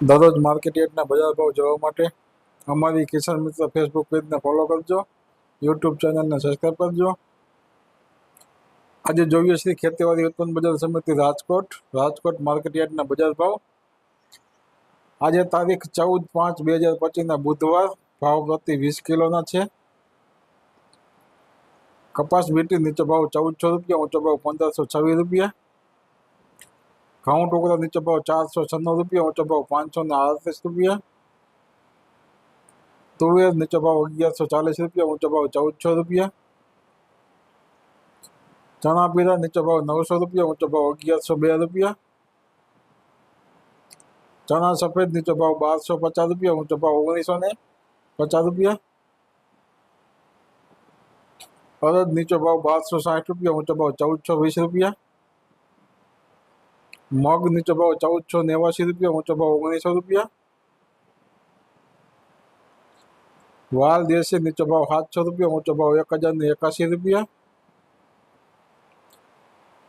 દરરોજ માર્કેટ યાર્ડના બજાર ભાવ જોવા માટે અમારી કિસાન મિત્ર ફેસબુક પેજને ફોલો કરજો યુટ્યુબ ચેનલને સબસ્ક્રાઈબ કરજો. આજે જોઈએ છીએ ખેતીવાડી ઉત્પન્ન બજાર સમિતિ રાજકોટ રાજકોટ માર્કેટ યાર્ડના બજાર ભાવ. આજે તારીખ ચૌદ પાંચ બે હજાર પચીસના બુધવાર, ભાવ પ્રતિ વીસ કિલોના છે. કપાસ બીટી નીચો ભાવ ચૌદસો રૂપિયા, ઊંચો ભાવ પંદરસો છવ્વીસ રૂપિયા. खाऊं टोकरा नहीं पाओ चार सौ छन्नव रुपये, और पाओ पाँच सौ ने अड़तीस रुपया तुवेर तो नहीं पाओ अगियार सौ चालीस रुपये, और पाओ चौदह सौ रुपये। चना पीरा नहीं भाव नौ सौ रुपये, और भाव अगियार सौ बे रुपये। चना सफ़ेद नहीं भाव बारह सौ पचास रुपये, और भाव उन्नीस सौ ने पचास रुपये। अरद नहीं भाव बारह सौ साठ रुपये, और भाव चौदह सौ बीस रुपया। મગ નીચો ભાવ ચૌદસો નેવાસી રૂપિયા ઊંચો ભાવ ઓગણીસો રૂપિયા વાલ દેશી નીચો ભાવ સાતસો રૂપિયા ઊંચો ભાવ એક હજાર ને એકાસી રૂપિયા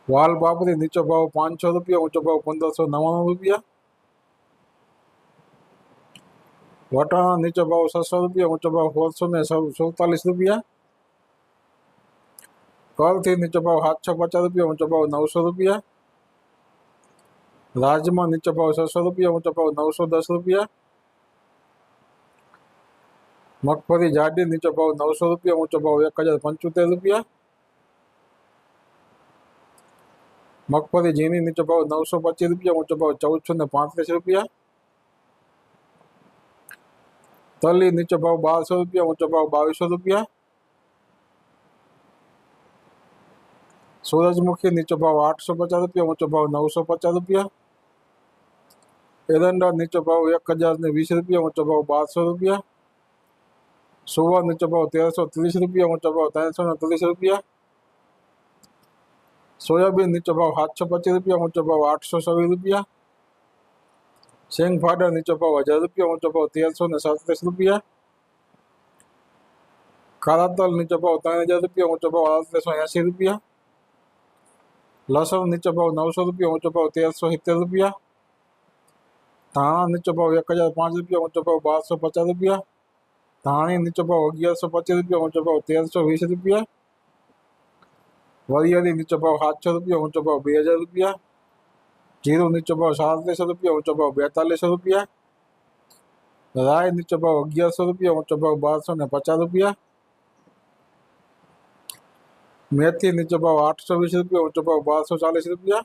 વાલ પાપડી નીચો ભાવ પાંચસો રૂપિયા ઊંચો ભાવ પંદરસો નવ્વાણું રૂપિયા વટાણા નીચો ભાવ છસો રૂપિયા ઊંચો ભાવ સોળસો ને સુડતાલીસ રૂપિયા કલથી નીચો ભાવ સાતસો પચાસ રૂપિયા ઊંચો ભાવ નવસો રૂપિયા રાજમાં નીચો ભાવ છસો રૂપિયા ઊંચો ભાવ નવસો દસ રૂપિયા મગફળી જાડી નીચો ભાવ નવસો રૂપિયા ઊંચો ભાવ એક હજાર પંચોતેર રૂપિયા મગફળી ઝીણી નીચો ભાવ નવસો પચીસ રૂપિયા ઊંચો ભાવ ચૌદસો ને પાંત્રીસ રૂપિયા તલી નીચો ભાવ બારસો રૂપિયા ઊંચો ભાવ બાવીસો રૂપિયા સૂરજમુખી નીચો ભાવ આઠસો પચાસ રૂપિયા ઊંચો ભાવ નવસો પચાસ રૂપિયા એરંડા નીચો ભાવ એક હજાર ને વીસ રૂપિયા ઊંચો ભાવ બારસો રૂપિયા સુવા નીચો ભાવ તેરસો ત્રીસ રૂપિયા ઊંચો ભાવ ત્રણસો ને ત્રીસ રૂપિયા સોયાબીન નીચો ભાવ સાતસો પચીસ રૂપિયા ઊંચો ભાવ આઠસો છવ્વીસ રૂપિયા શેંગ ફાડા નીચો ભાવ હજાર રૂપિયા ઊંચો ભાવ તેરસો ને સત્રીસ રૂપિયા કાળા તલ નીચો ભાવ ત્રણ હજાર રૂપિયા ઊંચો ભાવ આડત્રીસો એંસી રૂપિયા લસણ નીચો ભાવ નવસો રૂપિયા ઊંચો ભાવ તેરસો સિત્તેર રૂપિયા धाणा नीचो पाओ एक हज़ार पाँच रुपया में पाओ बारह सौ पचास रुपया। धाणी नीचो पाओ अगियार सौ पच्चीस रुपया में पाओ तेरह सौ बीस रुपया। वरी वरी नीचो पाओ सात सौ रुपया में पाओ बे हज़ार रुपया। ज़ीरो नीचो पाओ साढ़े सौ रुपया में पाओ बेतालीस सौ रुपया। राय नीचो पाओ अगियार सौ रुपया में पाओ बारह सौ ने पचास रुपया। मेथी नीचो पाओ आठ सौ बीस रुपया में पाओ बारह सौ चालीस रुपया।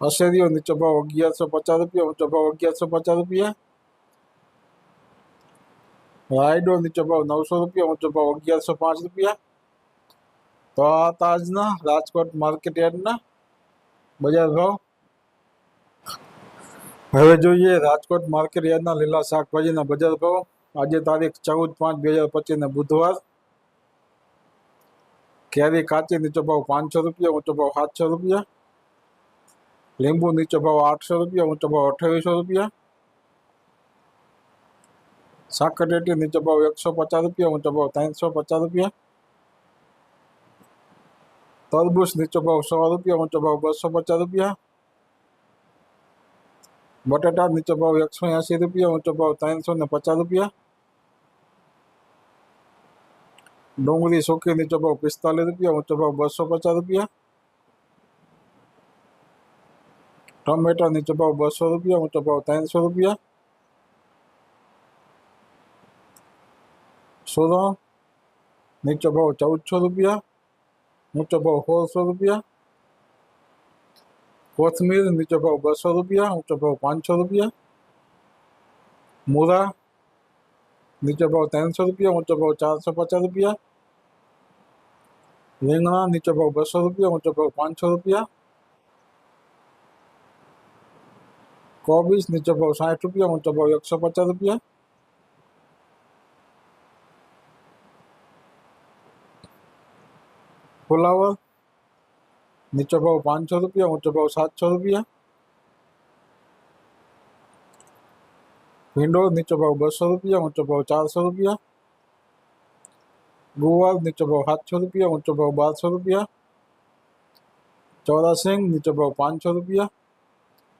અશેરીઓ નીચો ભાવ અગિયારસો પચાસ રૂપિયા ઊંચો ભાવ અગિયારસો પચાસ રૂપિયા રાયડો નીચો ભાવ નવસો રૂપિયા ઊંચો ભાવ અગિયારસો પાંચ રૂપિયા તો આ હતા આજના રાજકોટ માર્કેટ યાર્ડના બજાર ભાવ હવે જોઈએ રાજકોટ માર્કેટ યાર્ડના લીલા શાકભાજીના બજાર ભાવ આજે તારીખ ચૌદ પાંચ બે હજાર પચીસને બુધવાર કેરી કાચી નીચો ભાવ પાંચસો રૂપિયા ઊંચો ભાવ સાતસો રૂપિયા લીંબુ નીચો ભાવ આઠસો રૂપિયા ઊંચો ભાવ અઠ્યાવીસો રૂપિયા સાકરટેટી નીચો ભાવ એકસો પચાસ રૂપિયા ઊંચો ભાવ ત્રણસો પચાસ રૂપિયા તરબૂચ નીચો ભાવ સો રૂપિયા ઊંચો ભાવ બસો પચાસ રૂપિયા બટાટા નીચો ભાવ એકસો એંસી રૂપિયા ઊંચો ભાવ ત્રણસો ને પચાસ રૂપિયા ડુંગળી સૂકી નીચો ભાવ પિસ્તાલીસ રૂપિયા ઊંચો ભાવ બસો પચાસ રૂપિયા ટમેટા નીચો ભાવ બસો રૂપિયા ઊંચો ભાવ ત્રણસો રૂપિયા સુરણ નીચો ભાવ ચૌદસો રૂપિયા ઊંચો ભાવ સોળસો રૂપિયા કોથમીર નીચો ભાવ બસો રૂપિયા ઊંચો ભાવ પાંચસો રૂપિયા મૂરા નીચો ભાવ ત્રણસો રૂપિયા ઊંચો ભાવ ચારસો પચાસ રૂપિયા રીંગણા નીચો ભાવ બસો રૂપિયા ઊંચો ભાવ પાંચસો રૂપિયા કોબીજ નીચો ભાવ સાઠ રૂપિયા ઊંચો ભાવ એકસો પચાસ રૂપિયા ફુલાવર નીચો ભાવ પાંચસો રૂપિયા ઊંચો ભાવ સાતસો રૂપિયા ભીંડો નીચો ભાવ બસો રૂપિયા ઊંચો ભાવ ચારસો રૂપિયા ગુવાર નીચો ભાવ સાતસો રૂપિયા ઊંચો ભાવ બારસો રૂપિયા ચોરાસિંગ નીચો ભાવ પાંચસો રૂપિયા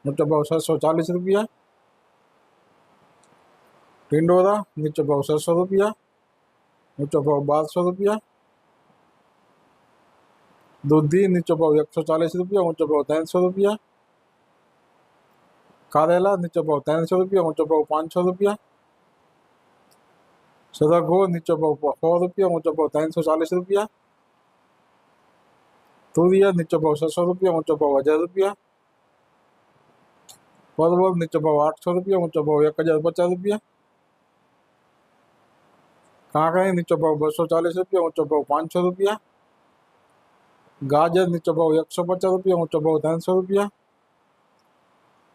नीचे मुतबा सात सौ चालीस रुपया टिंडोरा मुतबा सात सौ रुपया नीचे मुतबा बारह सौ रुपया दूधी नीचे पाव एक सौ चालीस रुपया ऊँचो पाव तीन सौ रुपया करेला नीचे पाव तीन सौ रुपया ऊँचो पाव पाँच सौ रुपया सदा सरगो नीचे पाव सौ रुपया ऊँचो पाव तीन सौ चालीस रुपया तूरिया नीचे पाव सात सौ रुपया ऊँचो पाव हज़ार रुपया परवल नीचो भाव आठ सौ रुपया ऊंचो भाव एक हज़ार पचास रुपया काकड़ी नीचो भाव बसो चालीस रुपया ऊंचो भाव पाँच सौ रुपया गाजर नीचो भाव एक सौ पचास रुपया ऊंचो भाव तीन सौ रुपया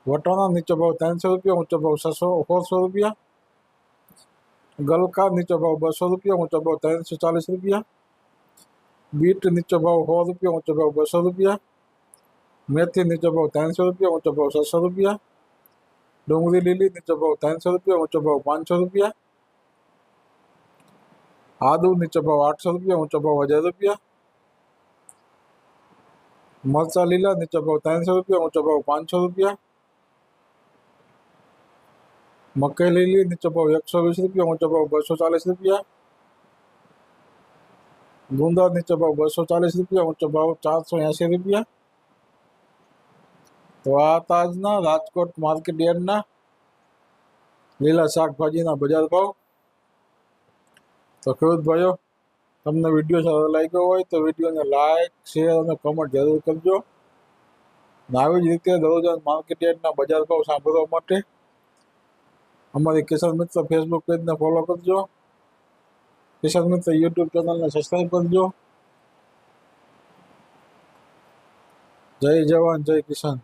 वटाणा नीचो भाव तीन सौ रुपया ऊंचो भाव छह सौ सोળ सौ रुपया गलका नीचो भाव बसो रुपया ऊंचो भाव तीन सौ चालीस रुपया बीट नीचो भाव सौ रुपया ऊंचो भाव बसो रुपया मेथी नीचो भाव तीन सौ रुपया ऊंचो भाव छह सौ रुपया डूंगरी लीली नीचे भाव तीन सौ रुपया ऊंचो भाव पाँच सौ रुपया आदू नीचे भाव आठ सौ रुपया ऊंचो भाव हज़ार रुपया मरचा लीला नीचो भाव तीन सौ रुपया ऊंचो भाव पाँच सौ रुपया मकई लीली नीचो भाव एक सौ वीस रुपया ऊंचो भाव बसो चालीस रुपया गुंदा नीचो भाव बसो चालीस रुपया ऊंचो भाव चार सौ एसी रुपया તો આ તાજના રાજકોટ માર્કેટ યાર્ડના લીલા શાકભાજીના બજાર ભાવ. તો ખેડૂત ભાઈઓ, તમને વીડિયો સારો લાગ્યો હોય તો વિડીયોને લાઈક, શેર અને કમેન્ટ જરૂર કરજો. અને આવી જ રીતે દરરોજ માર્કેટ યાર્ડના બજાર ભાવ સાંભળવા માટે અમારી કિસાન મિત્ર ફેસબુક પેજને ફોલો કરજો. કિસાન મિત્ર યુટ્યુબ ચેનલને સબસ્ક્રાઈબ કરજો. જય જવાન, જય કિસાન.